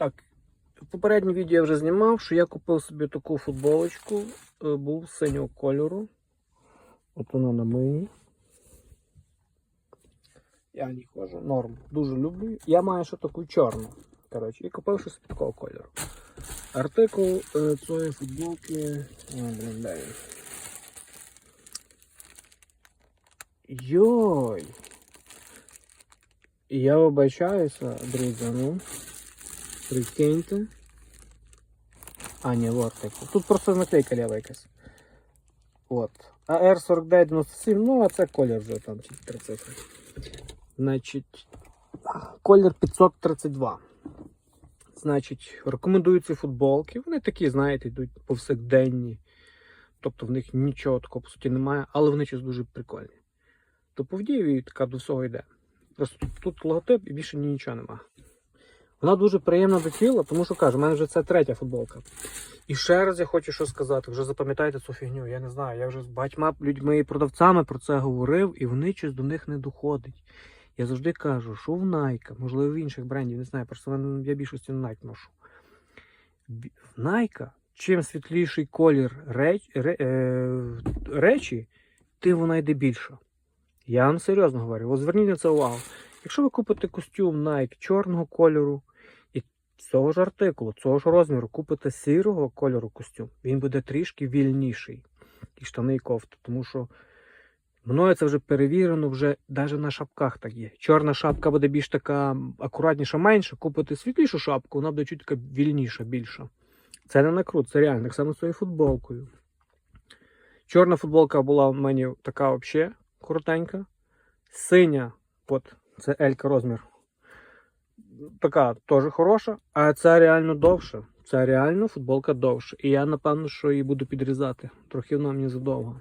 Так, в попереднє відео я вже знімав, що я купив собі таку футболочку, е, був синього кольору. От вона на мені. Я не ходжу, норм. Дуже люблю. Я маю ще таку чорну. Коротше, і купив щось такого кольору. Артикул е, цієї футболки. Йой! Я вибачаюся, друзі, ну. Прикиньте. А, ні, артикул. Тут просто наклейка лева якась. От. А R4997, ну а це колір вже там три цифри. Значить, колір 532. Значить, рекомендую ці футболки. Вони такі, знаєте, йдуть повсякденні. Тобто в них нічого такого по суті немає, але вони щось дуже прикольні. То по Авдіїві така до всього йде. Просто тут логотип і більше нічого немає. Вона дуже приємна до тіла, тому що кажу, в мене вже це третя футболка. І ще раз я хочу що сказати, вже запам'ятайте цю фігню. Я не знаю, я вже з багатьма людьми і продавцями про це говорив, і вони щось до них не доходить. Я завжди кажу, що в Nike, можливо, в інших брендів, не знаю, просто я більшості на Nike ношу. В Nike, чим світліший колір реч, ре, е, речі, тим вона йде більша. Я вам серйозно говорю, от зверніть на це увагу. Якщо ви купите костюм Nike чорного кольору цього ж артикулу, цього ж розміру, купите сірого кольору костюм, він буде трішки вільніший. І штани, і кофта. Тому що мною це вже перевірено, вже навіть на шапках так є. Чорна шапка буде більш така акуратніша, менша. Купите світлішу шапку, вона буде чуть така вільніша, більша. Це не накрут, це реально так само з цією футболкою. Чорна футболка була в мені така взагалі коротенька. Синя, от це Елька розмір. Така теж хороша, а ця реально довша. Це реально футболка довша. І я напевно, що її буду підрізати. Трохи вона мені задовго.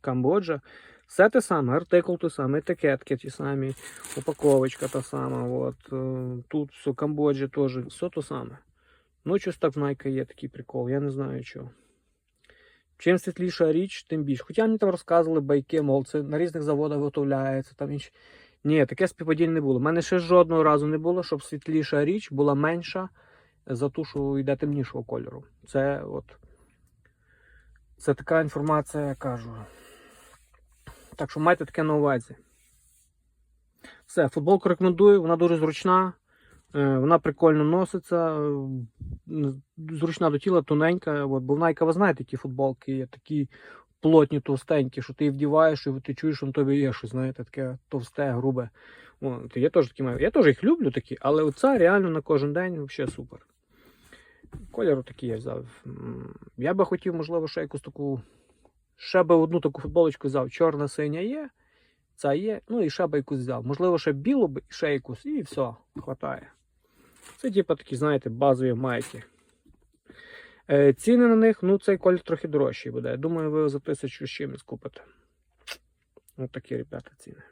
Камбоджа. Все те саме, артикул той самий, етикетки ті самі, упаковочка та сама. От. е, Тут все, Камбоджа теж, все то саме. Ну, щось так в Nike є такий прикол, я не знаю чого. Чим світліша річ, тим більше. Хоча мені там розказували байки, мов це на різних заводах виготовляється. Там інш... Ні, таке співпадіння не було. У мене ще жодного разу не було, щоб світліша річ була менша за ту, що йде темнішого кольору. Це от. Це така інформація, я кажу. Так що майте таке на увазі. Все, футболку рекомендую, вона дуже зручна, е, вона прикольно носиться, е, зручна до тіла, тоненька. От, бо в Nike, ви знаєте, які футболки є такі плотні, товстенькі, що ти вдіваєш, і ти чуєш, що на тобі є щось, знаєте, таке товсте, грубе. От, я теж такі маю. Я теж їх люблю такі, але оця реально на кожен день взагалі супер. Кольору такий я взяв. Я би хотів, можливо, ще якусь таку. Ще би одну таку футболочку взяв. Чорна синя є, ця є, ну і ще би якусь взяв. Можливо, ще білу і ще якусь, і все, хватає. Це, типу, такі, знаєте, базові майки. Е, ціни на них, ну, цей колір трохи дорожчий буде. Думаю, ви за тисячу з чимось купите. Ось такі, ребята, ціни.